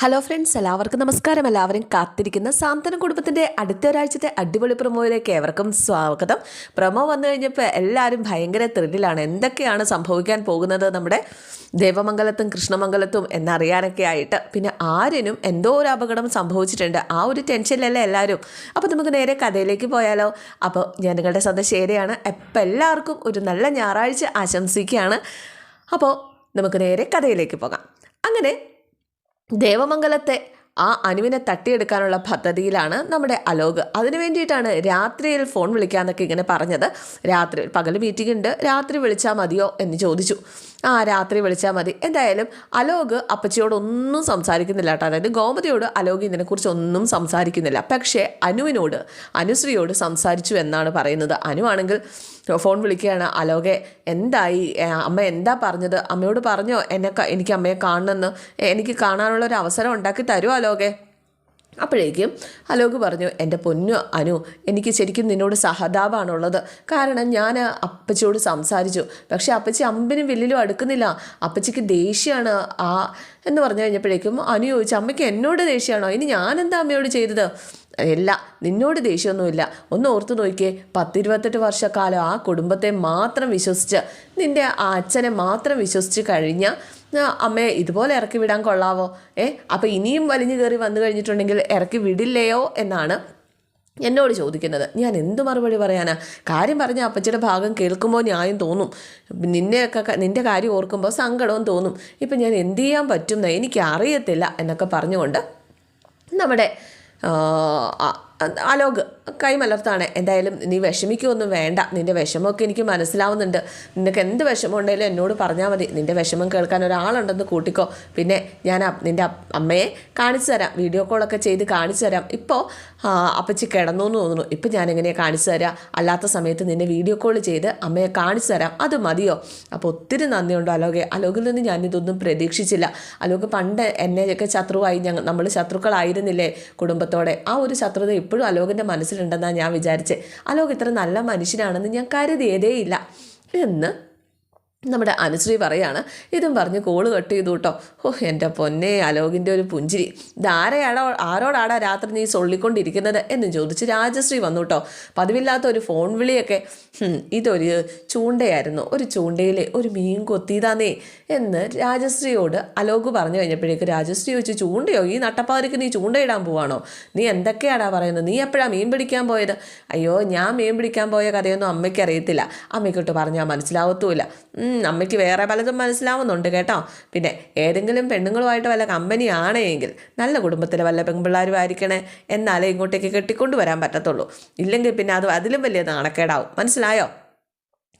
Hello friends എല്ലാവർക്കും നമസ്കാരം. എല്ലാവരും കാത്തിരിക്കുന്ന സാന്ത്വന കുടുംബത്തിന്റെ അടുത്ത ഒരാഴ്ചത്തെ അടിപൊളി പ്രൊമോയിലേക്ക് ഏവർക്കും സ്വാഗതം. പ്രൊമോ വന്നു കഴിഞ്ഞപ്പോൾ എല്ലാവരും ഭയങ്കര ത്രില്ലിലാണ് എന്തൊക്കെയാണ് സംഭവിക്കാൻ പോകുന്നത് നമ്മുടെ ദേവമംഗലത്തും കൃഷ്ണമംഗലത്തും എന്നറിയാനൊക്കെ ആയിട്ട്. പിന്നെ ആരിനും എന്തോ ഒരു അപകടം സംഭവിച്ചിട്ടുണ്ട്. ആ ഒരു ടെൻഷനിലല്ലേ എല്ലാവരും അപ്പോൾ നമുക്ക് നേരെ കഥയിലേക്ക് പോയാലോ. അപ്പോൾ ഞാൻ നിങ്ങളുടെ സന്ദേശം ശരിയാണ് എല്ലാവർക്കും ഒരു നല്ല ഞായറാഴ്ച ആശംസിക്കുകയാണ്. അപ്പോൾ നമുക്ക് നേരെ കഥയിലേക്ക് പോകാം. അങ്ങനെ ദേവമംഗലത്തെ ആ അനുവിനെ തട്ടിയെടുക്കാനുള്ള പദ്ധതിയിലാണ് നമ്മുടെ അലോക്. അതിനു വേണ്ടിയിട്ടാണ് രാത്രിയിൽ ഫോൺ വിളിക്കാന്നൊക്കെ ഇങ്ങനെ പറഞ്ഞത്. രാത്രി പകൽ മീറ്റിംഗ് ഉണ്ട്. രാത്രി വിളിച്ചാൽ മതിയോ എന്ന് ചോദിച്ചു. ആ രാത്രി വിളിച്ചാൽ മതി. എന്തായാലും അലോക് അപ്പച്ചിയോടൊന്നും സംസാരിക്കുന്നില്ല കേട്ടോ. അതായത് ഗോമതിയോട് അലോക് ഇതിനെക്കുറിച്ച് ഒന്നും സംസാരിക്കുന്നില്ല. പക്ഷേ അനുവിനോട് അനുശ്രീയോട് സംസാരിച്ചു എന്നാണ് പറയുന്നത്. അനു ആണെങ്കിൽ ഫോൺ വിളിക്കുകയാണ്. അലോകെ എന്തായി? അമ്മ എന്താ പറഞ്ഞത്? അമ്മയോട് പറഞ്ഞോ? എന്നെ എനിക്ക് അമ്മയെ കാണണമെന്ന്. എനിക്ക് കാണാനുള്ള ഒരു അവസരം ഉണ്ടാക്കി തരുമോ അലോകെ? അപ്പോഴേക്കും അലോക് പറഞ്ഞു എന്റെ പൊന്നു അനു എനിക്ക് ശരിക്കും നിന്നോട് സഹതാപമാണുള്ളത്. കാരണം ഞാൻ അപ്പച്ചിയോട് സംസാരിച്ചു. പക്ഷേ അപ്പച്ചി അമ്പിനും വില്ലിലും അടുക്കുന്നില്ല. അപ്പച്ചിക്ക് ദേഷ്യമാണ്. ആ എന്ന് പറഞ്ഞു കഴിഞ്ഞപ്പോഴേക്കും അനു ചോദിച്ചു അമ്മയ്ക്ക് എന്നോട് ദേഷ്യമാണോ? ഇനി ഞാൻ എന്താ അമ്മയോട് ചെയ്തത്? ഇല്ല നിന്നോട് ദേഷ്യമൊന്നുമില്ല. ഒന്ന് ഓർത്ത് നോക്കിയേ പത്തിരുപത്തെട്ട് വർഷക്കാലം ആ കുടുംബത്തെ മാത്രം വിശ്വസിച്ച് നിന്റെ ആ അച്ഛനെ മാത്രം വിശ്വസിച്ച് കഴിഞ്ഞ ആ, അമ്മയെ ഇതുപോലെ ഇറക്കി വിടാൻ കൊള്ളാവോ? ഏ അപ്പോൾ ഇനിയും വലിഞ്ഞു കയറി വന്നു കഴിഞ്ഞിട്ടുണ്ടെങ്കിൽ ഇറക്കി വിടില്ലയോ? എന്നാണ് എന്നോട് ചോദിക്കുന്നത്. ഞാൻ എന്ത് മറുപടി പറയാനാ? കാര്യം പറഞ്ഞ അപ്പച്ചിയുടെ ഭാഗം കേൾക്കുമ്പോൾ ന്യായം തോന്നും. നിന്നെയൊക്കെ നിന്റെ കാര്യം ഓർക്കുമ്പോൾ സങ്കടവും തോന്നും. ഇപ്പം ഞാൻ എന്ത് ചെയ്യാൻ പറ്റുന്ന എനിക്ക് അറിയത്തില്ല എന്നൊക്കെ പറഞ്ഞുകൊണ്ട് നമ്മുടെ അലോക് കൈമലർത്താണ് എന്തായാലും നീ വിഷമിക്കൊന്നും വേണ്ട. നിന്റെ വിഷമമൊക്കെ എനിക്ക് മനസ്സിലാവുന്നുണ്ട്. നിനക്ക് എന്ത് വിഷമം ഉണ്ടെങ്കിലും എന്നോട് പറഞ്ഞാൽ മതി. നിന്റെ വിഷമം കേൾക്കാൻ ഒരാളുണ്ടെന്ന് കൂട്ടിക്കോ. പിന്നെ ഞാൻ നിന്റെ അമ്മയെ കാണിച്ചു തരാം. വീഡിയോ കോളൊക്കെ ചെയ്ത് കാണിച്ചു തരാം. ഇപ്പോൾ അപ്പച്ചി കിടന്നു എന്ന് തോന്നുന്നു. ഇപ്പം ഞാൻ എങ്ങനെയാണ് കാണിച്ചു തരാം? അല്ലാത്ത സമയത്ത് നിന്നെ വീഡിയോ കോൾ ചെയ്ത് അമ്മയെ കാണിച്ചു തരാം. അത് മതിയോ? അപ്പോൾ ഒത്തിരി നന്ദിയുണ്ട് അലോകെ. അലോകിൽ നിന്ന് ഞാനിതൊന്നും പ്രതീക്ഷിച്ചില്ല. അലോക് പണ്ട് എന്നെയൊക്കെ ശത്രുവായി ഞങ്ങൾ നമ്മൾ ശത്രുക്കളായിരുന്നില്ലേ കുടുംബത്തോടെ? ആ ഒരു ശത്രുത ഇപ്പോഴും അലോകിന്റെ മനസ്സിലുണ്ടെന്നാണ് ഞാൻ വിചാരിച്ചത് അലോക് ഇത്ര നല്ല മനുഷ്യനാണെന്ന് ഞാൻ കരുതിയതേയില്ല. എന്ന് നമ്മുടെ അനുശ്രീ പറയാണ് ഇതും പറഞ്ഞ് കോൾ കട്ട് ചെയ്തു കേട്ടോ. ഓ എന്റെ പൊന്നെ അലോകിന്റെ ഒരു പുഞ്ചിരി. ഇതാരെയാണോ ആരോടാടാ രാത്രി നീ സൊള്ളിക്കൊണ്ടിരിക്കുന്നത്? എന്ന് ചോദിച്ച് രാജശ്രീ വന്നു കേട്ടോ. പതിവില്ലാത്ത ഒരു ഫോൺ വിളിയൊക്കെ ഇതൊരു ചൂണ്ടയായിരുന്നു. ഒരു ചൂണ്ടയിൽ ഒരു മീൻ കൊത്തിയതാന്നേ. എന്ന് രാജശ്രീയോട് അലോക് പറഞ്ഞു കഴിഞ്ഞപ്പോഴേക്ക് രാജശ്രീ ചോദിച്ചു ചൂണ്ടയോ? ഈ നട്ടപ്പാതിരിക്ക് നീ ചൂണ്ടയിടാൻ പോവാണോ? നീ എന്തൊക്കെയാടാ പറയുന്നത്? നീ എപ്പോഴാണ് മീൻ പിടിക്കാൻ പോയത്? അയ്യോ ഞാൻ മീൻ പിടിക്കാൻ പോയ കഥയൊന്നും അമ്മയ്ക്ക് അറിയത്തില്ല അമ്മയ്ക്കൊട്ട് പറഞ്ഞാൽ മനസ്സിലാവത്തുമില്ല. അമ്മയ്ക്ക് വേറെ പലതും മനസ്സിലാവുന്നുണ്ട് കേട്ടോ. പിന്നെ ഏതെങ്കിലും പെണ്ണുങ്ങളുമായിട്ട് വല്ല കമ്പനി ആണെങ്കിൽ നല്ല കുടുംബത്തിലെ വല്ല പെൺപിള്ളാരും ആയിരിക്കണേ എന്നാലേ ഇങ്ങോട്ടേക്ക് കെട്ടിക്കൊണ്ടു വരാൻ പറ്റത്തുള്ളൂ. ഇല്ലെങ്കിൽ പിന്നെ അത് അതിലും വലിയ നാണക്കേടാവും. മനസ്സിലായോ?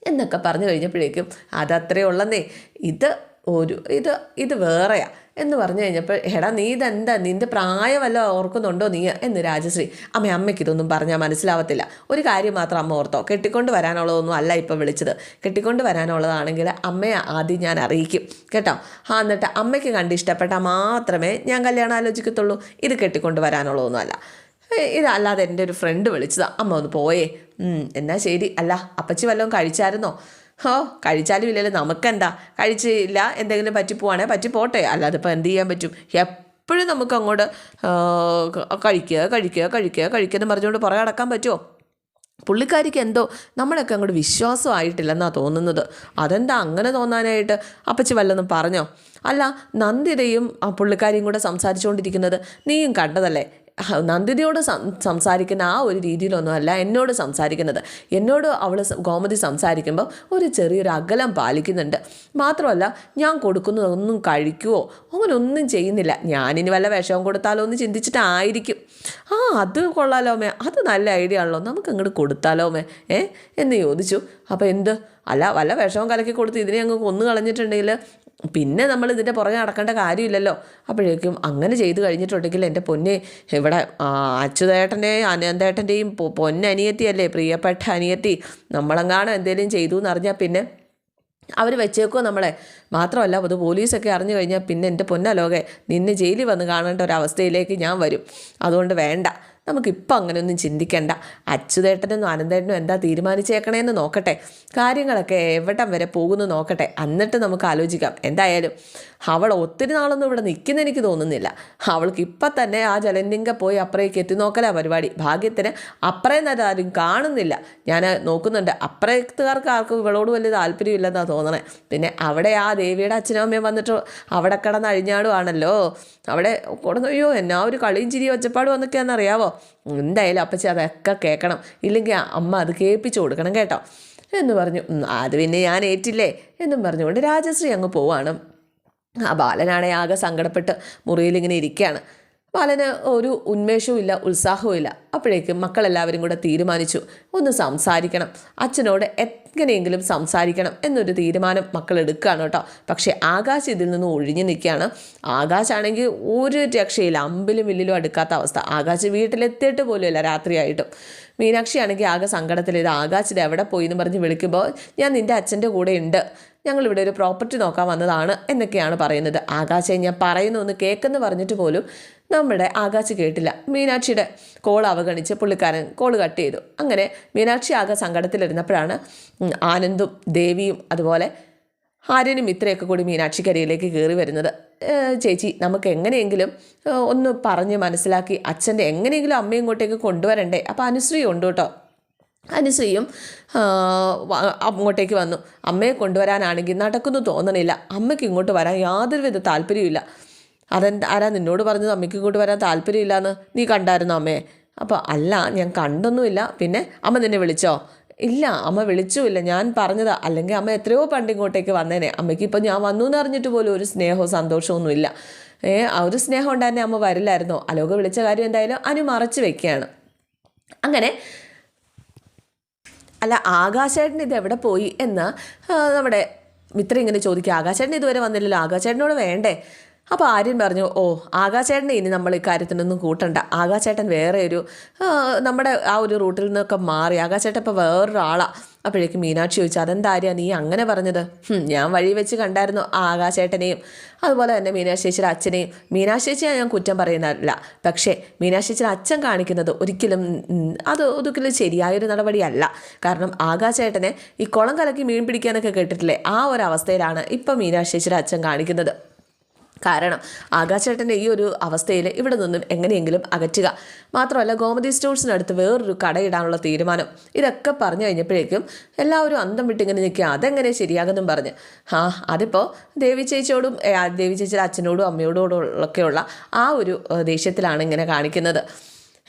എന്നൊക്കെ പറഞ്ഞു കഴിഞ്ഞപ്പോഴേക്കും അതത്രേ ഉള്ളന്നേ. ഇത് ഒരു ഇത് ഇത് വേറെയാ. എന്ന് പറഞ്ഞു കഴിഞ്ഞപ്പോൾ എടാ നീ ഇതെന്താ? നിന്റെ പ്രായമല്ല ഓർക്കുന്നുണ്ടോ നീ? എന്ന് രാജശ്രീ അമ്മ അമ്മയ്ക്ക് ഇതൊന്നും പറഞ്ഞാൽ മനസ്സിലാവത്തില്ല. ഒരു കാര്യം മാത്രം അമ്മ ഓർത്തോ. കെട്ടിക്കൊണ്ട് വരാനുള്ളതൊന്നും അല്ല ഇപ്പോൾ വിളിച്ചത്. കെട്ടിക്കൊണ്ട് വരാനുള്ളതാണെങ്കിൽ അമ്മയെ ആദ്യം ഞാൻ അറിയിക്കും. കേട്ടോ? ആ എന്നിട്ട് അമ്മയ്ക്ക് കണ്ട് ഇഷ്ടപ്പെട്ടാൽ മാത്രമേ ഞാൻ കല്യാണം ആലോചിക്കത്തുള്ളൂ. ഇത് കെട്ടിക്കൊണ്ട് വരാനുള്ളതൊന്നും അല്ല. ഇതല്ലാതെ എന്റെ ഒരു ഫ്രണ്ട് വിളിച്ചതാണ് അമ്മ ഒന്ന് പോയേ. എന്നാൽ എന്നാ ശരി. അല്ല അപ്പച്ചി വല്ലതും കഴിച്ചായിരുന്നോ? ഓ കഴിച്ചാലും ഇല്ലല്ലോ. നമുക്കെന്താ? കഴിച്ചില്ല എന്തെങ്കിലും പറ്റിപ്പോവാണേ പറ്റിപ്പോട്ടെ അല്ലാതെ ഇപ്പോൾ എന്ത് ചെയ്യാൻ പറ്റും? എപ്പോഴും നമുക്ക് അങ്ങോട്ട് കഴിക്കുക കഴിക്കുക കഴിക്കുക കഴിക്കുക എന്ന് പറഞ്ഞുകൊണ്ട് പുറകെ അടക്കാൻ പറ്റുമോ പുള്ളിക്കാരിക്ക് എന്തോ നമ്മളൊക്കെ അങ്ങോട്ട് വിശ്വാസമായിട്ടില്ലെന്നാണ് തോന്നുന്നത്. അതെന്താ അങ്ങനെ തോന്നാനായിട്ട് അപ്പച്ചി വല്ലതും പറഞ്ഞോ? അല്ല നന്ദിതയും ആ പുള്ളിക്കാരിയും കൂടെ സംസാരിച്ചുകൊണ്ടിരിക്കുന്നത് നീയും കണ്ടതല്ലേ? നന്ദിതയോട് സംസാരിക്കുന്ന ആ ഒരു രീതിയിലൊന്നും അല്ല എന്നോട് സംസാരിക്കുന്നത്. എന്നോട് അവൾ ഗോമതി സംസാരിക്കുമ്പോൾ ഒരു ചെറിയൊരു അകലം പാലിക്കുന്നുണ്ട്. മാത്രമല്ല ഞാൻ കൊടുക്കുന്നതൊന്നും കഴിക്കുവോ? അങ്ങനെ ഒന്നും ചെയ്യുന്നില്ല. ഞാനിനി വല്ല വിഷവും കൊടുത്താലോ എന്ന് ചിന്തിച്ചിട്ടായിരിക്കും. ആ അത് കൊള്ളാലോ മേ അത് നല്ല ഐഡിയ ആണല്ലോ. നമുക്ക് അങ്ങോട്ട് കൊടുത്താലോ മേ ഏ എന്ന് ചോദിച്ചു. അപ്പോൾ എന്ത്? അല്ല വല്ല വിഷവും കലക്കി കൊടുത്ത് ഇതിനെ അങ്ങ് കൊന്നു കളഞ്ഞിട്ടുണ്ടെങ്കിൽ പിന്നെ നമ്മൾ ഇതിന്റെ പുറകെ നടക്കേണ്ട കാര്യമില്ലല്ലോ. അപ്പോഴേക്കും അങ്ങനെ ചെയ്തു കഴിഞ്ഞിട്ടുണ്ടെങ്കിൽ എന്റെ പൊന്നെ ഇവിടെ അച്യുതേട്ടന്റെയും അനന്തേട്ടന്റെയും പൊന്നനിയത്തിയല്ലേ പ്രിയപ്പെട്ട അനിയത്തി നമ്മളെങ്ങാനും എന്തെങ്കിലും ചെയ്തു എന്ന് എന്നറിഞ്ഞാൽ പിന്നെ അവർ വെച്ചേക്കോ നമ്മളെ. മാത്രമല്ല അത് പോലീസൊക്കെ അറിഞ്ഞു കഴിഞ്ഞാൽ പിന്നെ എന്റെ പൊന്നലോകെ നിന്നെ ജയിലിൽ വന്ന് കാണേണ്ട ഒരു അവസ്ഥയിലേക്ക് ഞാൻ വരും. അതുകൊണ്ട് വേണ്ട. നമുക്കിപ്പോൾ അങ്ങനെയൊന്നും ചിന്തിക്കേണ്ട. അച്യുതേട്ടനും അനന്തേട്ടനും എന്താ തീരുമാനിച്ചേക്കണേന്ന് നോക്കട്ടെ. കാര്യങ്ങളൊക്കെ എവിടം വരെ പോകുന്നു നോക്കട്ടെ. എന്നിട്ട് നമുക്ക് ആലോചിക്കാം. എന്തായാലും അവൾ ഒത്തിരി നാളൊന്നും ഇവിടെ നിൽക്കുന്ന എനിക്ക് തോന്നുന്നില്ല. അവൾക്ക് ഇപ്പം തന്നെ ആ ജലന്തിങ്ക പോയി അപ്പുറേക്ക് എത്തി നോക്കലാ പരിപാടി. ഭാഗ്യത്തിന് അപ്പുറേ ആരും കാണുന്നില്ല. ഞാൻ നോക്കുന്നുണ്ട്. അപ്പുറത്തുകാർക്ക് ആർക്കും ഇവളോട് വലിയ താല്പര്യമില്ലെന്നാണ് തോന്നണേ. പിന്നെ അവിടെ ആ ദേവിയുടെ അച്ഛനും അമ്മയും വന്നിട്ട് അവിടെ കിടന്ന് അഴിഞ്ഞാടുവാണല്ലോ അവിടെ കൊടുന്നയ്യോ എന്നാ ഒരു കളിയും ചിരിയും ഒച്ചപ്പാടും എന്നൊക്കെയാണെന്ന് അറിയാവോ എന്തായാലും അപ്പച്ചി അതൊക്കെ കേൾക്കണം ഇല്ലെങ്കിൽ അമ്മ അത് കേൾപ്പിച്ചു കൊടുക്കണം കേട്ടോ. എന്ന് പറഞ്ഞു. "ഉം, അത് പിന്നെ ഞാൻ ഏറ്റില്ലേ? എന്നും പറഞ്ഞുകൊണ്ട് രാജശ്രീ അങ്ങ് പോവാണ്. ആ ബാലനാണെ ആകെ സങ്കടപ്പെട്ട് മുറിയിലിങ്ങനെ ഇരിക്കുകയാണ്. ബാലന് ഒരു ഉന്മേഷവും ഇല്ല ഉത്സാഹവും ഇല്ല. അപ്പോഴേക്കും മക്കളെല്ലാവരും കൂടെ തീരുമാനിച്ചു ഒന്ന് സംസാരിക്കണം. അച്ഛനോട് എങ്ങനെയെങ്കിലും സംസാരിക്കണം എന്നൊരു തീരുമാനം മക്കൾ എടുക്കുകയാണ് കേട്ടോ. പക്ഷേ ആകാശ് ഇതിൽ നിന്ന് ഒഴിഞ്ഞു നിൽക്കുകയാണ്. ആകാശാണെങ്കിൽ ഒരു രക്ഷയില്ല അമ്പിലും വില്ലിലും അടുക്കാത്ത അവസ്ഥ. ആകാശ് വീട്ടിലെത്തിയിട്ട് പോലുമില്ല രാത്രിയായിട്ടും. മീനാക്ഷി ആണെങ്കിൽ ആകെ സങ്കടത്തിൽ ഇത് ആകാശിൽ എവിടെ പോയി? എന്ന് പറഞ്ഞ് വിളിക്കുമ്പോൾ ഞാൻ നിന്റെ അച്ഛന്റെ കൂടെ ഉണ്ട്. ഞങ്ങളിവിടെ ഒരു പ്രോപ്പർട്ടി നോക്കാൻ വന്നതാണ് എന്നൊക്കെയാണ് പറയുന്നത്. ആകാശെ ഞാൻ പറയുന്നു ഒന്ന് കേൾക്കെന്ന് പറഞ്ഞിട്ട് പോലും നമ്മുടെ ആകാശ് കേട്ടില്ല. മീനാക്ഷിയുടെ കോൾ അവഗണിച്ച് പുള്ളിക്കാരൻ കോൾ കട്ട് ചെയ്തു. അങ്ങനെ മീനാക്ഷി ആകെ സങ്കടത്തിലിരുന്നപ്പോഴാണ് ആനന്ദും ദേവിയും അതുപോലെ ആര്യനും ഇത്രയൊക്കെ കൂടി മീനാക്ഷിക്കരയിലേക്ക് കയറി വരുന്നത്. ചേച്ചി നമുക്ക് എങ്ങനെയെങ്കിലും ഒന്ന് പറഞ്ഞ് മനസ്സിലാക്കി അച്ഛന്റെ എങ്ങനെയെങ്കിലും അമ്മയും ഇങ്ങോട്ടേക്ക് കൊണ്ടുവരണ്ടേ? അപ്പോൾ അനുശ്രീ ഉണ്ട് കേട്ടോ. അനുശ്രീയും അങ്ങോട്ടേക്ക് വന്നു. അമ്മയെ കൊണ്ടുവരാനാണെങ്കിൽ നടക്കുന്നു തോന്നണില്ല. അമ്മയ്ക്ക് ഇങ്ങോട്ട് വരാൻ യാതൊരുവിധ താല്പര്യമില്ല അതെന്താ ആരാ നിന്നോട് പറഞ്ഞത്? അമ്മയ്ക്ക് ഇങ്ങോട്ട് വരാൻ താല്പര്യമില്ലാന്ന് നീ കണ്ടായിരുന്നോ അമ്മയെ അപ്പോൾ അല്ല ഞാൻ കണ്ടൊന്നുമില്ല. പിന്നെ അമ്മ നിന്നെ വിളിച്ചോ? ഇല്ല അമ്മ വിളിച്ചുമില്ല. ഞാൻ പറഞ്ഞതാ. അല്ലെങ്കിൽ അമ്മ എത്രയോ പണ്ട് ഇങ്ങോട്ടേക്ക് വന്നേനെ. അമ്മയ്ക്ക് ഇപ്പോൾ ഞാൻ വന്നു എന്ന് അറിഞ്ഞിട്ട് പോലും ഒരു സ്നേഹവും സന്തോഷമോ ഇല്ല. ഏ ആ ഒരു സ്നേഹം ഉണ്ടായിരുന്നെ അമ്മ വരില്ലായിരുന്നോ. അലോക വിളിച്ച കാര്യം എന്തായാലും അനു മറച്ചു വെക്കുകയാണ്. അങ്ങനെ അല്ല ആകാശേട്ടൻ ഇത് എവിടെ പോയി എന്ന് നമ്മുടെ മിത്രം ഇങ്ങനെ ചോദിക്കുക. ആകാശേട്ടൻ ഇതുവരെ വന്നില്ലല്ലോ. ആകാശേട്ടനോട് വേണ്ടേ? അപ്പോൾ ആര്യൻ പറഞ്ഞു ഓ ആകാശേട്ടനെ ഇനി നമ്മൾ ഇക്കാര്യത്തിനൊന്നും കൂട്ടണ്ട. ആകാശേട്ടൻ വേറെ ഒരു നമ്മുടെ ആ ഒരു റൂട്ടിൽ നിന്നൊക്കെ മാറി. ആകാശേട്ടൻ ഇപ്പോൾ വേറൊരാളാണ് അപ്പോഴേക്കും മീനാക്ഷി ചോദിച്ചു അതെന്താ ആര്യ നീ അങ്ങനെ പറഞ്ഞത്? ഞാൻ വഴി വെച്ച് കണ്ടായിരുന്നു ആ ആകാശേട്ടനെയും. അതുപോലെ തന്നെ മീനാക്ഷി ചേച്ചിയുടെ അച്ഛനെയും. മീനാക്ഷി ഞാൻ കുറ്റം പറയുന്നതല്ല. പക്ഷേ മീനാക്ഷി ചേച്ചിയുടെ അച്ഛൻ കാണിക്കുന്നത് ഒരിക്കലും അത് ഒരിക്കലും ശരിയായൊരു നടപടിയല്ല. കാരണം ആകാശേട്ടനെ ഈ കുളം കലക്കി മീൻ പിടിക്കാനൊക്കെ കേട്ടിട്ടില്ലേ? ആ ഒരു അവസ്ഥയിലാണ് ഇപ്പം മീനാക്ഷി ചേച്ചിയുടെ അച്ഛൻ കാണിക്കുന്നത്. കാരണം ആകാശേട്ടന്റെ ഈ ഒരു അവസ്ഥയിൽ ഇവിടെ നിന്നും എങ്ങനെയെങ്കിലും അകറ്റുക. മാത്രമല്ല ഗോമതി സ്റ്റോഴ്സിനടുത്ത് വേറൊരു കടയിടാനുള്ള തീരുമാനം. ഇതൊക്കെ പറഞ്ഞു കഴിഞ്ഞപ്പോഴേക്കും എല്ലാവരും അന്തം വിട്ടിങ്ങനെ നിൽക്കുക. അതെങ്ങനെ ശരിയാകുമെന്നും പറഞ്ഞ്. ആ അതിപ്പോൾ ദേവി ചേച്ചിയോടും ദേവി ചേച്ചിയുടെ അച്ഛനോടും അമ്മയോടും ഒക്കെയുള്ള ആ ഒരു ദേഷ്യത്തിലാണ് ഇങ്ങനെ കാണിക്കുന്നത്.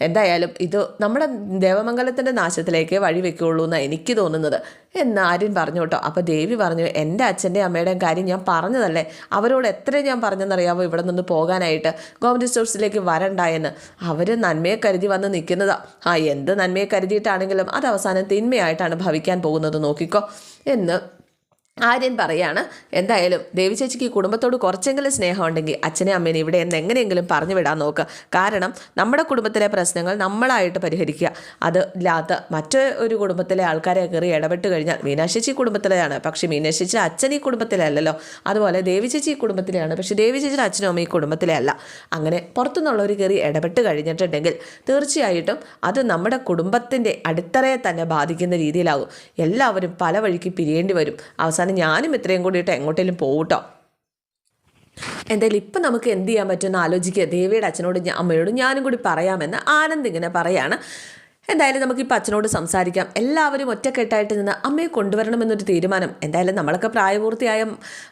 എന്തായാലും ഇത് നമ്മുടെ ദേവമംഗലത്തിന്റെ നാശത്തിലേക്ക് വഴി വെക്കുകയുള്ളൂ എന്നാണ് എനിക്ക് തോന്നുന്നത്. എന്ന് ആര്യൻ പറഞ്ഞു കേട്ടോ. അപ്പോൾ ദേവി പറഞ്ഞു എന്റെ അച്ഛന്റെ അമ്മയുടെയും കാര്യം ഞാൻ പറഞ്ഞതല്ലേ? അവരോട് എത്ര ഞാൻ പറഞ്ഞെന്നറിയാമോ ഇവിടെ നിന്ന് പോകാനായിട്ട്? ഗവൺമെന്റ് സ്റ്റോഴ്സിലേക്ക് വരണ്ടായെന്ന് അവർ നന്മയെ കരുതി വന്ന് നിൽക്കുന്നതാ. ആ എന്ത് നന്മയെ കരുതിയിട്ടാണെങ്കിലും അത് അവസാനം തിന്മയായിട്ടാണ് ഭവിക്കാൻ പോകുന്നത്. നോക്കിക്കോ. എന്ന് ആര്യൻ പറയാണ് എന്തായാലും ദേവി ചേച്ചിക്ക് ഈ കുടുംബത്തോട് കുറച്ചെങ്കിലും സ്നേഹം ഉണ്ടെങ്കിൽ അച്ഛനെ അമ്മേനെ ഇവിടെ നിന്ന് എങ്ങനെയെങ്കിലും പറഞ്ഞു വിടാൻ നോക്കുക കാരണം നമ്മുടെ കുടുംബത്തിലെ പ്രശ്നങ്ങൾ നമ്മളായിട്ട് പരിഹരിക്കുക. അത് ഇല്ലാത്ത മറ്റു ഒരു കുടുംബത്തിലെ ആൾക്കാരെ കയറി ഇടപെട്ട് കഴിഞ്ഞാൽ മീനാശേച്ചി കുടുംബത്തിലെയാണ്. പക്ഷേ മീനാശേച്ചി അച്ഛൻ ഈ കുടുംബത്തിലല്ലല്ലോ. അതുപോലെ ദേവി ചേച്ചി ഈ കുടുംബത്തിലെയാണ്. പക്ഷേ ദേവി ചേച്ചിയുടെ അച്ഛനും അമ്മ ഈ കുടുംബത്തിലെ അല്ല അങ്ങനെ പുറത്തുനിന്നുള്ളവർ കയറി ഇടപെട്ട് കഴിഞ്ഞിട്ടുണ്ടെങ്കിൽ തീർച്ചയായിട്ടും അത് നമ്മുടെ കുടുംബത്തിന്റെ അടിത്തറയെ തന്നെ ബാധിക്കുന്ന രീതിയിലാകും. എല്ലാവരും പല വഴിക്ക് പിരിയേണ്ടി വരും. അവസാനം ഞാനും ഇത്രയും കൂടിയിട്ട് എങ്ങോട്ടേലും പോകട്ടോ എന്തായാലും ഇപ്പം നമുക്ക് എന്ത് ചെയ്യാൻ പറ്റുമെന്ന് ആലോചിക്കുക. ദേവിയുടെ അച്ഛനോട് അമ്മയോട് ഞാനും കൂടി പറയാമെന്ന് ആനന്ദ് ഇങ്ങനെ പറയാണ്. എന്തായാലും നമുക്കിപ്പോൾ അച്ഛനോട് സംസാരിക്കാം. എല്ലാവരും ഒറ്റക്കെട്ടായിട്ട് നിന്ന് അമ്മയെ കൊണ്ടുവരണമെന്നൊരു തീരുമാനം. എന്തായാലും നമ്മളൊക്കെ പ്രായപൂർത്തിയായ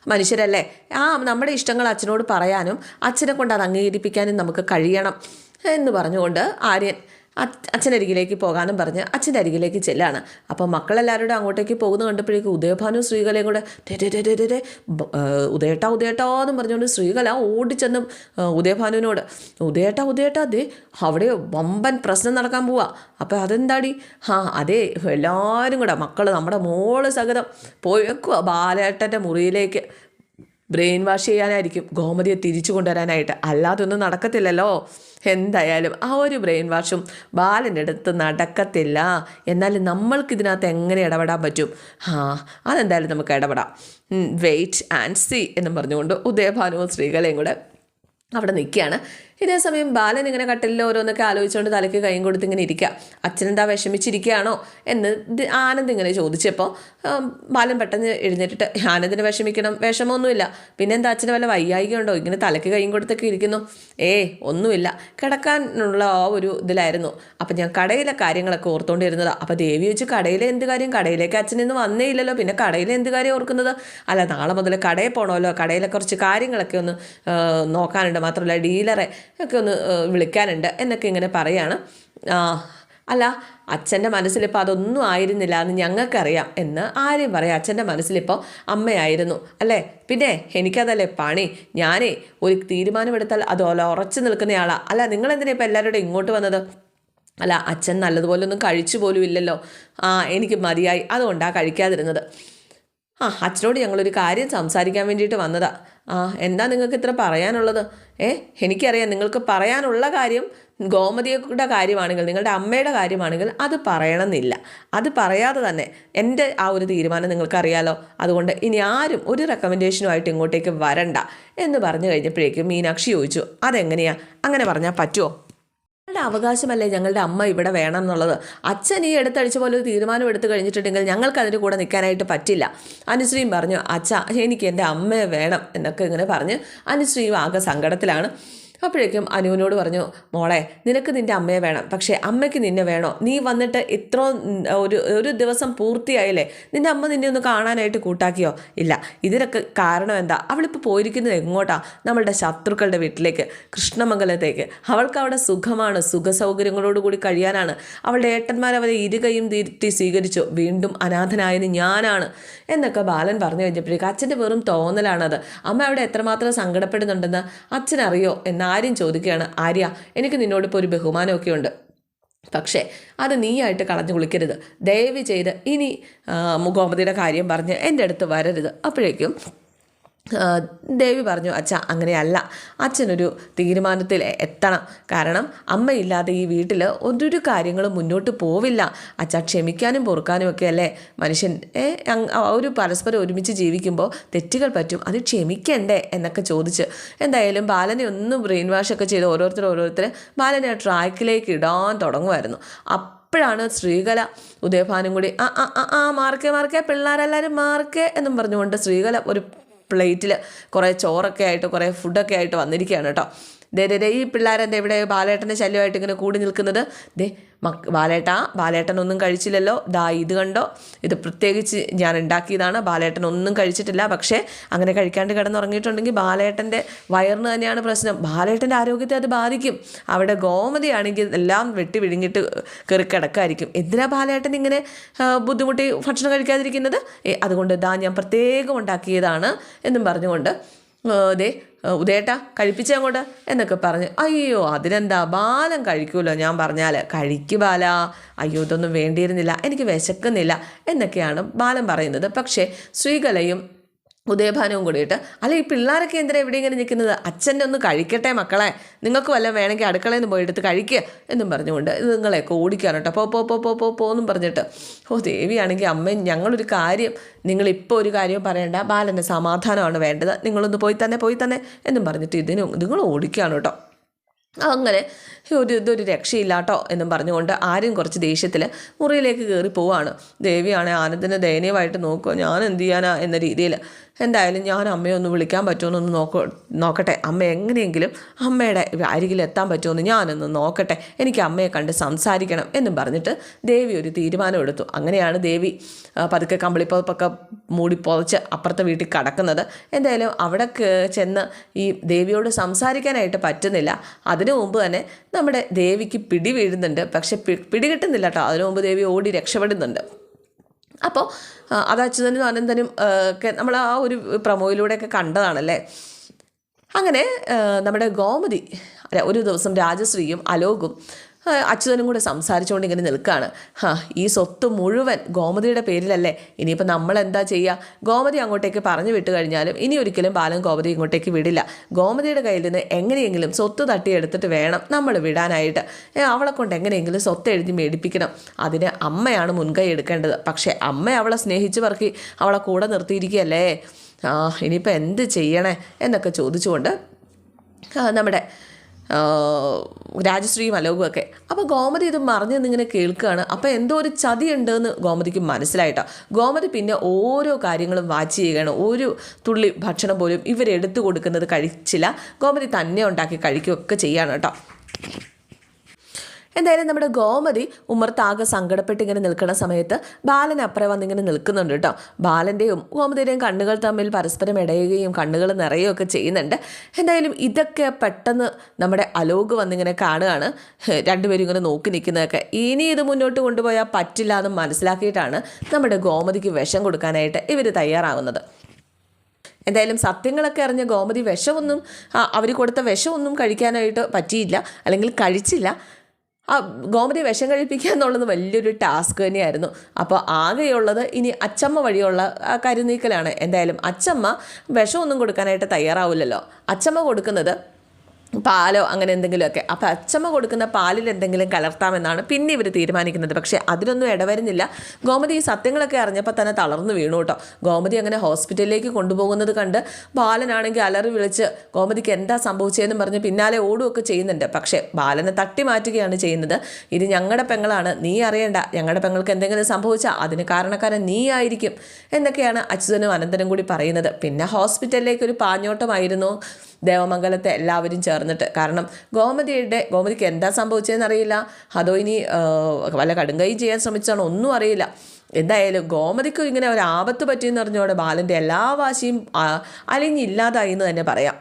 മനുഷ്യരല്ലേ? ആ നമ്മുടെ ഇഷ്ടങ്ങൾ അച്ഛനോട് പറയാനും അച്ഛനെ കൊണ്ട് അത് അംഗീകരിപ്പിക്കാനും നമുക്ക് കഴിയണം എന്ന് പറഞ്ഞുകൊണ്ട് ആര്യൻ അച്ഛനരികിലേക്ക് പോകാനും പറഞ്ഞ് അച്ഛന്റെ അരികിലേക്ക് ചെല്ലാണ്. അപ്പോൾ മക്കളെല്ലാവരും അങ്ങോട്ടേക്ക് പോകുന്ന കണ്ടപ്പോഴേക്കും ഉദയഭാനു ശ്രീകലയും കൂടെ "ദേ, ഉദയട്ട ഉദയട്ടോ എന്ന് പറഞ്ഞുകൊണ്ട് ശ്രീകല ഓടിച്ചെന്ന് ഉദയഭാനുവിനോട് ഉദയട്ട ഉദയട്ട അതെ അവിടെ വമ്പൻ പ്രശ്നം നടക്കാൻ പോവാ. അപ്പോൾ അതെന്താടി? ആ അതെ എല്ലാവരും കൂടെ മക്കൾ നമ്മുടെ മോൾ സഹിതം പോയേക്കുക ബാലേട്ടന്റെ മുറിയിലേക്ക്. Brain wash ചെയ്യാനായിരിക്കും. ഗോമതിയെ തിരിച്ചു കൊണ്ടുവരാനായിട്ട്. അല്ലാതൊന്നും നടക്കത്തില്ലല്ലോ. എന്തായാലും ആ ഒരു ബ്രെയിൻ വാഷും ബാലന്റെ അടുത്ത് നടക്കത്തില്ല. എന്നാൽ നമ്മൾക്ക് ഇതിനകത്ത് എങ്ങനെ ഇടപെടാൻ പറ്റും? ആ അതെന്തായാലും നമുക്ക് ഇടപെടാം. വെയിറ്റ് ആൻഡ് സി എന്നും പറഞ്ഞുകൊണ്ട് ഉദയഭാനുവും ശ്രീകലയും കൂടെ അവിടെ നിൽക്കുകയാണ്. ഇതേ സമയം ബാലൻ ഇങ്ങനെ കട്ടിലിൽ ഓരോന്നൊക്കെ ആലോചിച്ചുകൊണ്ട് തലയ്ക്ക് കൈയും കൊടുത്ത് ഇങ്ങനെ ഇരിക്കുക അച്ഛനെന്താ വിഷമിച്ചിരിക്കുകയാണോ എന്ന് ആനന്ദ് ഇങ്ങനെ ചോദിച്ചപ്പോൾ ബാലൻ പെട്ടെന്ന് എഴുന്നേറ്റിട്ട് ആനന്ദിന് വിഷമിക്കണം വിഷമമൊന്നുമില്ല. പിന്നെ എന്താ അച്ഛന് വല്ല വയ്യായികയുണ്ടോ? ഇങ്ങനെ തലയ്ക്ക് കൈയും കൊടുത്തൊക്കെ ഇരിക്കുന്നു. ഏ ഒന്നുമില്ല. കിടക്കാനുള്ള ആ ഒരു ഇതിലായിരുന്നു. അപ്പം ഞാൻ കടയിലെ കാര്യങ്ങളൊക്കെ ഓർത്തുകൊണ്ടിരുന്നതാണ് അപ്പോൾ ദേവി വെച്ച് കടയിലെ എന്ത് കാര്യം? കടയിലേക്ക് അച്ഛൻ ഇന്ന് വന്നേ ഇല്ലല്ലോ പിന്നെ കടയിലെ എന്ത് കാര്യം ഓർക്കുന്നത്? അല്ല നാളെ മുതൽ കടയിൽ പോകണമല്ലോ കടയിലെ കുറച്ച് കാര്യങ്ങളൊക്കെ ഒന്ന് നോക്കാനുണ്ട്. മാത്രമല്ല ഡീലറെ ഒക്കെ ഒന്ന് വിളിക്കാനുണ്ട്. എന്നൊക്കെ ഇങ്ങനെ പറയാണ്. അല്ല അച്ഛന്റെ മനസ്സിലിപ്പോൾ അതൊന്നും ആയിരുന്നില്ല എന്ന് ഞങ്ങൾക്കറിയാം എന്ന് ആരെയും പറയാം. അച്ഛന്റെ മനസ്സിലിപ്പോൾ അമ്മയായിരുന്നു അല്ലേ? പിന്നെ എനിക്കതല്ലേ പണി? ഞാനേ ഒരു തീരുമാനമെടുത്താൽ അതുപോലെ ഉറച്ചു നിൽക്കുന്നയാളാണ് അല്ല നിങ്ങളെന്തിനാ ഇപ്പോൾ എല്ലാവരോടും ഇങ്ങോട്ട് വന്നത്? അല്ല അച്ഛൻ നല്ലതുപോലെ ഒന്നും കഴിച്ചു പോലും ഇല്ലല്ലോ. ആ എനിക്ക് മതിയായി. അതുകൊണ്ടാണ് കഴിക്കാതിരുന്നത്. ആ അച്ഛനോട് ഞങ്ങളൊരു കാര്യം സംസാരിക്കാൻ വേണ്ടിയിട്ട് വന്നതാ. ആ എന്താ നിങ്ങൾക്ക് ഇത്ര പറയാനുള്ളത്? ഏ എനിക്കറിയാം നിങ്ങൾക്ക് പറയാനുള്ള കാര്യം ഗോമതിയുടെ കാര്യമാണെങ്കിൽ നിങ്ങളുടെ അമ്മയുടെ കാര്യമാണെങ്കിൽ അത് പറയണമെന്നില്ല. അത് പറയാതെ തന്നെ എന്റെ ആ ഒരു തീരുമാനം നിങ്ങൾക്കറിയാലോ? അതുകൊണ്ട് ഇനി ആരും ഒരു റെക്കമെൻഡേഷനുമായിട്ട് ഇങ്ങോട്ടേക്ക് വരണ്ട എന്ന് പറഞ്ഞു കഴിഞ്ഞപ്പോഴേക്കും മീനാക്ഷി ചോദിച്ചു അതെങ്ങനെയാ? അങ്ങനെ പറഞ്ഞാൽ പറ്റുമോ ഞങ്ങളുടെ അവകാശമല്ലേ ഞങ്ങളുടെ അമ്മ ഇവിടെ വേണം എന്നുള്ളത്? അച്ഛൻ ഈ എടുത്തടിച്ച പോലെ ഒരു തീരുമാനം എടുത്തു കഴിഞ്ഞിട്ടുണ്ടെങ്കിൽ ഞങ്ങൾക്ക് അതിന്റെ കൂടെ നിൽക്കാനായിട്ട് പറ്റില്ല. അനുശ്രീയും പറഞ്ഞു അച്ഛ എനിക്ക് എന്റെ അമ്മയെ വേണം എന്നൊക്കെ ഇങ്ങനെ പറഞ്ഞ് അനുശ്രീയും ആകെ സങ്കടത്തിലാണ്. അപ്പോഴേക്കും അനുവിനോട് പറഞ്ഞു മോളെ നിനക്ക് നിന്റെ അമ്മയെ വേണം. പക്ഷേ അമ്മയ്ക്ക് നിന്നെ വേണോ? നീ വന്നിട്ട് ഇത്ര ഒരു ഒരു ദിവസം പൂർത്തിയായില്ലേ? നിന്റെ അമ്മ നിന്നെ ഒന്ന് കാണാനായിട്ട് കൂട്ടാക്കിയോ? ഇല്ല. ഇതിനൊക്കെ കാരണം എന്താ? അവളിപ്പോൾ പോയിരിക്കുന്നത് എങ്ങോട്ടാ? നമ്മളുടെ ശത്രുക്കളുടെ വീട്ടിലേക്ക് കൃഷ്ണമംഗലത്തേക്ക്. അവൾക്ക് അവിടെ സുഖമാണ്. സുഖ സൗകര്യങ്ങളോടുകൂടി കഴിയാനാണ്. അവളുടെ ഏട്ടന്മാർ അവരെ ഇരുകയും തീർത്തി സ്വീകരിച്ചു. വീണ്ടും അനാഥനായത് ഞാനാണ്. എന്നൊക്കെ ബാലൻ പറഞ്ഞു കഴിഞ്ഞപ്പോഴേക്കും അച്ഛന്റെ വെറും തോന്നലാണത്. അമ്മ അവിടെ എത്രമാത്രം സങ്കടപ്പെടുന്നുണ്ടെന്ന് അച്ഛനറിയോ? എന്നാരും ചോദിക്കുകയാണ് ആര്യ. എനിക്ക് നിന്നോടിപ്പോൾ ഒരു ബഹുമാനമൊക്കെ ഉണ്ട്. പക്ഷേ അത് നീയായിട്ട് കളഞ്ഞു കുളിക്കരുത്. ദയവ് ചെയ്ത് ഇനി ഗോമതിയുടെ കാര്യം പറഞ്ഞ് എന്റെ അടുത്ത് വരരുത്. അപ്പോഴേക്കും ദേവി പറഞ്ഞു അച്ഛ അങ്ങനെയല്ല. അച്ഛനൊരു തീരുമാനത്തിൽ എത്തണം. കാരണം അമ്മയില്ലാതെ ഈ വീട്ടിൽ ഒരു കാര്യങ്ങളും മുന്നോട്ട് പോവില്ല. അച്ഛ ക്ഷമിക്കാനും പൊറുക്കാനും ഒക്കെ അല്ലേ? മനുഷ്യൻ ഒരു പരസ്പരം ഒരുമിച്ച് ജീവിക്കുമ്പോൾ തെറ്റുകൾ പറ്റും. അത് ക്ഷമിക്കണ്ടേ? എന്നൊക്കെ ചോദിച്ച്. എന്തായാലും ബാലനെ ഒന്ന് ബ്രെയിൻ വാഷ് ഒക്കെ ചെയ്ത് ഓരോരുത്തർ ഓരോരുത്തർ ബാലനെ ട്രാക്കിലേക്ക് ഇടാൻ തുടങ്ങുമായിരുന്നു. അപ്പോഴാണ് ശ്രീകല ഉദയഭാനും കൂടി ആ ആ ആ മാർക്കേ മാർക്കേ പിള്ളേരെല്ലാവരും മാർക്കേ എന്നും പറഞ്ഞുകൊണ്ട് ശ്രീകല ഒരു പ്ലേറ്റിൽ കുറേ ചോറൊക്കെ ആയിട്ട് കുറേ ഫുഡൊക്കെ ആയിട്ട് വന്നിരിക്കുകയാണ് കേട്ടോ ദേ ദേ ഈ പിള്ളേരെന്താ ഇവിടെ ബാലേട്ടന്റെ ശല്യമായിട്ട് ഇങ്ങനെ കൂടി നിൽക്കുന്നത്? ദേ മക് ബാലേട്ട ബാലേട്ടൻ ഒന്നും കഴിച്ചില്ലല്ലോ. ദാ ഇത് കണ്ടോ? ഇത് പ്രത്യേകിച്ച് ഞാൻ ഉണ്ടാക്കിയതാണ്. ബാലേട്ടൻ ഒന്നും കഴിച്ചിട്ടില്ല. പക്ഷേ അങ്ങനെ കഴിക്കാണ്ട് കിടന്നുറങ്ങിയിട്ടുണ്ടെങ്കിൽ ബാലേട്ടന്റെ വയറിന് തന്നെയാണ് പ്രശ്നം. ബാലേട്ടന്റെ ആരോഗ്യത്തെ അത് ബാധിക്കും. അവിടെ ഗോമതിയാണെങ്കിൽ എല്ലാം വെട്ടി വിഴുങ്ങിട്ട് കയറി കിടക്കായിരിക്കും. എന്തിനാ ബാലേട്ടൻ ഇങ്ങനെ ബുദ്ധിമുട്ടി ഭക്ഷണം കഴിക്കാതിരിക്കുന്നത്? അതുകൊണ്ട് ദാ ഞാൻ പ്രത്യേകം ഉണ്ടാക്കിയതാണ് എന്നും പറഞ്ഞുകൊണ്ട് ദേ ഉദയേട്ടാ കഴിപ്പിച്ചേ അങ്ങോട്ട്? എന്നൊക്കെ പറഞ്ഞ് അയ്യോ അതിനെന്താ? ബാലം കഴിക്കുമല്ലോ ഞാൻ പറഞ്ഞാൽ കഴിക്കു ബാല. അയ്യോ ഇതൊന്നും വേണ്ടിയിരുന്നില്ല. എനിക്ക് വിശക്കുന്നില്ല. എന്നൊക്കെയാണ് ബാലൻ പറയുന്നത്. പക്ഷേ ശ്രീകലയും ഉദയഭാനവും കൂടിയിട്ട് അല്ല ഈ പിള്ളേരൊക്കെ എന്തിനാ എവിടെ ഇങ്ങനെ നിൽക്കുന്നത്? അച്ഛന്റെ ഒന്ന് കഴിക്കട്ടെ മക്കളെ. നിങ്ങൾക്ക് വല്ല വേണമെങ്കിൽ അടുക്കളയിൽ നിന്ന് പോയി കഴിക്കുക എന്നും പറഞ്ഞുകൊണ്ട് ഇത് നിങ്ങളെയൊക്കെ ഓടിക്കാണ് കേട്ടോ. പോ പോ പോ പോ പോ പോ എന്നും പറഞ്ഞിട്ട്. ഓ ദേവിയാണെങ്കിൽ അമ്മ ഞങ്ങളൊരു കാര്യം നിങ്ങളിപ്പോൾ ഒരു കാര്യം പറയണ്ട. ബാലന്റെ സമാധാനമാണ് വേണ്ടത്. നിങ്ങളൊന്ന് പോയി തന്നെ പോയി തന്നെ എന്നും പറഞ്ഞിട്ട് ഇതിനും നിങ്ങൾ ഓടിക്കുകയാണ് കേട്ടോ. അങ്ങനെ ഒരു ഇതൊരു രക്ഷയില്ലാട്ടോ എന്നും പറഞ്ഞുകൊണ്ട് ആരും കുറച്ച് ദേഷ്യത്തിൽ മുറിയിലേക്ക് കയറി പോവാണ്. ദേവിയാണെ ആനന്ദിനെ ദയനീയമായിട്ട് നോക്കുക ഞാൻ എന്ത് ചെയ്യാനാ എന്ന രീതിയിൽ എന്തായാലും ഞാൻ അമ്മയെ ഒന്ന് വിളിക്കാൻ പറ്റുമെന്നൊന്ന് നോക്ക നോക്കട്ടെ. അമ്മ എങ്ങനെയെങ്കിലും അമ്മയുടെ അരികിൽ എത്താൻ പറ്റുമെന്ന് ഞാനൊന്ന് നോക്കട്ടെ. എനിക്ക് അമ്മയെ കണ്ട് സംസാരിക്കണം എന്നും പറഞ്ഞിട്ട് ദേവി ഒരു തീരുമാനം എടുത്തു അങ്ങനെയാണ് ദേവി പതുക്കെ കമ്പിളിപ്പതൊക്കെ മൂടി പൊതച്ച് അപ്പുറത്തെ വീട്ടിൽ കടക്കുന്നത്. എന്തായാലും അവിടെ ചെന്ന് ഈ ദേവിയോട് സംസാരിക്കാനായിട്ട് പറ്റുന്നില്ല. അതിനു മുമ്പ് തന്നെ നമ്മുടെ ദേവിക്ക് പിടി വീഴുന്നുണ്ട്. പക്ഷെ പിടി പിടികിട്ടുന്നില്ല കേട്ടോ അതിനു മുമ്പ് ദേവി ഓടി രക്ഷപ്പെടുന്നുണ്ട്. അപ്പോൾ അത് അച്യുതനും അനന്തനും ഒക്കെ നമ്മൾ ആ ഒരു പ്രമോയിലൂടെയൊക്കെ കണ്ടതാണല്ലേ? അങ്ങനെ നമ്മുടെ ഗോമതി ഒരു ദിവസം രാജശ്രീയും അലോകും അച്യുതനും കൂടെ സംസാരിച്ചുകൊണ്ട് ഇങ്ങനെ നിൽക്കുകയാണ് ഹാ ഈ സ്വത്ത് മുഴുവൻ ഗോമതിയുടെ പേരിലല്ലേ? ഇനിയിപ്പോൾ നമ്മൾ എന്താ ചെയ്യുക ഗോമതി അങ്ങോട്ടേക്ക് പറഞ്ഞു വിട്ട് കഴിഞ്ഞാലും ഇനി ഒരിക്കലും ബാലൻ ഗോമതി ഇങ്ങോട്ടേക്ക് വിടില്ല. ഗോമതിയുടെ കയ്യിൽ നിന്ന് എങ്ങനെയെങ്കിലും സ്വത്ത് തട്ടിയെടുത്തിട്ട് വേണം നമ്മൾ വിടാനായിട്ട്. അവളെ കൊണ്ട് എങ്ങനെയെങ്കിലും സ്വത്ത് എഴുതി മേടിപ്പിക്കണം. അതിന് അമ്മയാണ് മുൻകൈ എടുക്കേണ്ടത്. പക്ഷേ അമ്മ അവളെ സ്നേഹിച്ച് പറക്കി അവളെ കൂടെ നിർത്തിയിരിക്കുകയല്ലേ? ആ ഇനിയിപ്പോൾ എന്ത് ചെയ്യണേ? എന്നൊക്കെ ചോദിച്ചുകൊണ്ട് നമ്മുടെ രാജശ്രീയും അലോകും ഒക്കെ. അപ്പോൾ ഗോമതി ഇത് മറിഞ്ഞ് നിന്നിങ്ങനെ കേൾക്കുകയാണ് അപ്പോൾ എന്തോ ഒരു ചതി ഉണ്ടെന്ന് ഗോമതിക്ക് മനസ്സിലായിട്ടോ. ഗോമതി പിന്നെ ഓരോ കാര്യങ്ങളും വാച്ച് ചെയ്യുകയാണ്. ഒരു തുള്ളി ഭക്ഷണം പോലും ഇവരെടുത്തു കൊടുക്കുന്നത് കഴിച്ചില്ല. ഗോമതി തന്നെ ഉണ്ടാക്കി കഴിക്കുകയൊക്കെ ചെയ്യാണ് കേട്ടോ. എന്തായാലും നമ്മുടെ ഗോമതി ഉമ്മർത്താകെ സങ്കടപ്പെട്ട് ഇങ്ങനെ നിൽക്കുന്ന സമയത്ത് ബാലൻ അപ്പുറം വന്നിങ്ങനെ നിൽക്കുന്നുണ്ട് കേട്ടോ. ബാലന്റെയും ഗോമതിയുടെയും കണ്ണുകൾ തമ്മിൽ പരസ്പരം ഇടയുകയും കണ്ണുകൾ നിറയുകയൊക്കെ ചെയ്യുന്നുണ്ട്. എന്തായാലും ഇതൊക്കെ പെട്ടെന്ന് നമ്മുടെ അലോക് വന്നിങ്ങനെ കാണുകയാണ്. രണ്ടുപേരും ഇങ്ങനെ നോക്കി നിൽക്കുന്നതൊക്കെ ഇനി ഇത് മുന്നോട്ട് കൊണ്ടുപോയാൽ പറ്റില്ല എന്ന് മനസ്സിലാക്കിയിട്ടാണ് നമ്മുടെ ഗോമതിക്ക് വിഷം കൊടുക്കാനായിട്ട് ഇവർ തയ്യാറാവുന്നത്. എന്തായാലും സത്യങ്ങളൊക്കെ അറിഞ്ഞ ഗോമതി വിഷമൊന്നും അവർ കൊടുത്ത വിഷമൊന്നും കഴിക്കാനായിട്ട് പറ്റിയില്ല. അല്ലെങ്കിൽ കഴിച്ചില്ല. ആ ഗോമതി വിഷം കഴിപ്പിക്കുക എന്നുള്ളത് വലിയൊരു ടാസ്ക് തന്നെയായിരുന്നു. അപ്പോൾ ആകെയുള്ളത് ഇനി അച്ചമ്മ വഴിയുള്ള കരുനീക്കലാണ്. എന്തായാലും അച്ചമ്മ വിഷമൊന്നും കൊടുക്കാനായിട്ട് തയ്യാറാവില്ലല്ലോ. അച്ചമ്മ കൊടുക്കുന്നത് പാലോ അങ്ങനെ എന്തെങ്കിലുമൊക്കെ. അപ്പോൾ അച്ചമ്മ കൊടുക്കുന്ന പാലിൽ എന്തെങ്കിലും കലർത്താമെന്നാണ് പിന്നെ ഇവർ തീരുമാനിക്കുന്നത്. പക്ഷേ അതിനൊന്നും ഇടവരുന്നില്ല. ഗോമതി ഈ സത്യങ്ങളൊക്കെ അറിഞ്ഞപ്പോൾ തന്നെ തളർന്നു വീണു കേട്ടോ. ഗോമതി അങ്ങനെ ഹോസ്പിറ്റലിലേക്ക് കൊണ്ടുപോകുന്നത് കണ്ട് ബാലനാണെങ്കിൽ അലറി വിളിച്ച് ഗോമതിക്ക് എന്താ സംഭവിച്ചതെന്ന് പറഞ്ഞ് പിന്നാലെ ഓടുകയൊക്കെ ചെയ്യുന്നുണ്ട്. പക്ഷേ ബാലനെ തട്ടി മാറ്റുകയാണ് ചെയ്യുന്നത്. ഇത് ഞങ്ങളുടെ പെങ്ങളാണ്. നീ അറിയണ്ട. ഞങ്ങളുടെ പെങ്ങൾക്ക് എന്തെങ്കിലും സംഭവിച്ചാൽ അതിന് കാരണക്കാരൻ നീ ആയിരിക്കും. എന്നൊക്കെയാണ് അച്യുതനും അനന്തനും കൂടി പറയുന്നത്. പിന്നെ ഹോസ്പിറ്റലിലേക്ക് ഒരു പാഞ്ഞോട്ടമായിരുന്നു. ദേവമംഗലത്തെ എല്ലാവരും ചേർന്നിട്ട്. കാരണം ഗോമതിയുടെ ഗോമതിക്ക് എന്താ സംഭവിച്ചതെന്ന് അറിയില്ല. അതോ ഇനി വല്ല കടുങ്കൈയും ചെയ്യാൻ ശ്രമിച്ചാണോ ഒന്നും അറിയില്ല. എന്തായാലും ഗോമതിക്കും ഇങ്ങനെ ഒരു ആപത്ത് പറ്റിയെന്ന് അറിഞ്ഞോടെ ബാലന്റെ എല്ലാ വാശിയും അലിഞ്ഞില്ലാതായി എന്ന് തന്നെ പറയാം.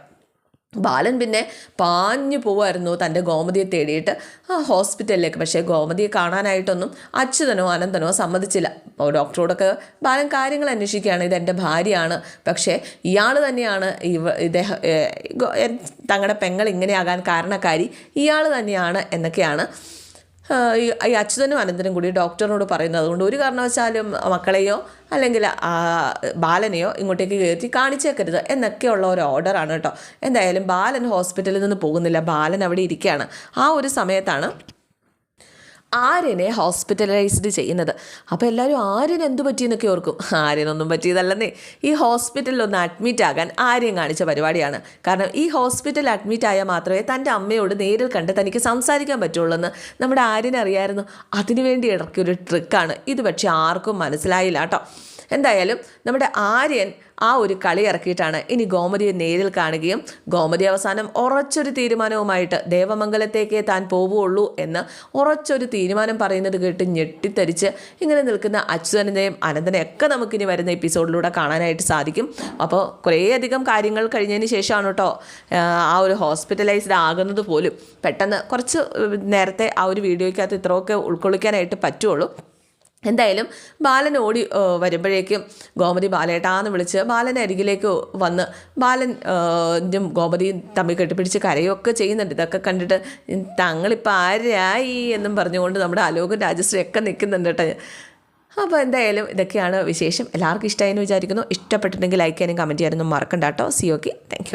ബാലൻ പിന്നെ പാഞ്ഞു പോവായിരുന്നു തന്റെ ഗോമതിയെ തേടിയിട്ട്. ആ ഹോസ്പിറ്റലിലേക്ക്. പക്ഷേ ഗോമതിയെ കാണാനായിട്ടൊന്നും അച്യുതനോ അനന്തനോ സമ്മതിച്ചില്ല. അപ്പോൾ ഡോക്ടറോടൊക്കെ ബാലൻ കാര്യങ്ങൾ അന്വേഷിക്കുകയാണ്. ഇതെന്റെ ഭാര്യയാണ്. പക്ഷേ ഇയാൾ തന്നെയാണ് ഇവ ഇദ്ദേഹം തങ്ങളുടെ പെങ്ങൾ ഇങ്ങനെയാകാൻ കാരണക്കാരി. ഇയാൾ തന്നെയാണ് എന്നൊക്കെയാണ് ഈ അച്യുതനും അനന്തനും കൂടി ഡോക്ടറിനോട് പറയുന്നത് അതുകൊണ്ട് ഒരു കാരണവശാലും മക്കളെയോ അല്ലെങ്കിൽ ബാലനെയോ ഇങ്ങോട്ടേക്ക് കയറ്റി കാണിച്ചേക്കരുത് എന്നൊക്കെയുള്ള ഒരു ഓർഡറാണ് കേട്ടോ. എന്തായാലും ബാലൻ ഹോസ്പിറ്റലിൽ നിന്ന് പോകുന്നില്ല. ബാലൻ അവിടെ ഇരിക്കുകയാണ്. ആ ഒരു സമയത്താണ് ആര്യനെ ഹോസ്പിറ്റലൈസ്ഡ് ചെയ്യുന്നത്. അപ്പോൾ എല്ലാവരും ആര്യൻ എന്തു പറ്റിയെന്നൊക്കെ ഓർക്കും. ആര്യനൊന്നും പറ്റിയതല്ലെന്നേ. ഈ ഹോസ്പിറ്റലിൽ ഒന്ന് അഡ്മിറ്റ് ആകാൻ ആര്യൻ കാണിച്ച പരിപാടിയാണ്. കാരണം ഈ ഹോസ്പിറ്റലിൽ അഡ്മിറ്റ് ആയാൽ മാത്രമേ തന്റെ അമ്മയോട് നേരിൽ കണ്ട് തനിക്ക് സംസാരിക്കാൻ പറ്റുള്ളൂ എന്ന് നമ്മുടെ ആര്യൻ അറിയായിരുന്നു അതിനുവേണ്ടി ഇടയ്ക്കൊരു ട്രിക്കാണ് ഇത് പക്ഷേ ആർക്കും മനസ്സിലായില്ല കേട്ടോ. എന്തായാലും നമ്മുടെ ആര്യൻ ആ ഒരു കളി ഇറക്കിയിട്ടാണ് ഇനി ഗോമതിയെ നേരിൽ കാണുകയും ഗോമതി അവസാനം ഉറച്ചൊരു തീരുമാനവുമായിട്ട് ദേവമംഗലത്തേക്കേ താൻ പോവുകയുള്ളൂ എന്ന് ഉറച്ചൊരു തീരുമാനം പറയുന്നത് കേട്ട് ഞെട്ടിത്തരിച്ച് ഇങ്ങനെ നിൽക്കുന്ന അച്യുതനെയും അനന്തനെയും ഒക്കെ നമുക്കിനി വരുന്ന എപ്പിസോഡിലൂടെ കാണാനായിട്ട് സാധിക്കും. അപ്പോൾ കുറേയധികം കാര്യങ്ങൾ കഴിഞ്ഞതിന് ശേഷമാണ് കേട്ടോ ആ ഒരു ഹോസ്പിറ്റലൈസ്ഡ് ആകുന്നത് പോലും. പെട്ടെന്ന് കുറച്ച് നേരത്തെ ആ ഒരു വീഡിയോയ്ക്കകത്ത് ഇത്രയൊക്കെ ഉൾക്കൊള്ളിക്കാനായിട്ട് പറ്റുള്ളൂ. എന്തായാലും ബാലൻ ഓടി വരുമ്പോഴേക്കും ഗോമതി ബാലേട്ടാന്ന് വിളിച്ച് ബാലനെ അരികിലേക്ക് വന്ന് ബാലൻ ഗോമതിയും തമ്മിൽ കെട്ടിപ്പിടിച്ച് കരയൊക്കെ ചെയ്യുന്നുണ്ട്. ഇതൊക്കെ കണ്ടിട്ട് തങ്ങളിപ്പോൾ ആരായി എന്നും പറഞ്ഞുകൊണ്ട് നമ്മുടെ അലോകൻ രാജശ്രീയൊക്കെ നിൽക്കുന്നുണ്ട് കേട്ടോ. അപ്പോൾ എന്തായാലും ഇതൊക്കെയാണ് വിശേഷം. എല്ലാവർക്കും ഇഷ്ടമായി എന്ന് വിചാരിക്കുന്നു. ഇഷ്ടപ്പെട്ടിട്ടുണ്ടെങ്കിൽ ലൈക്ക് ചെയ്യാനും കമന്റ് ചെയ്യാനൊന്നും മറക്കണ്ട കേട്ടോ. C okay thank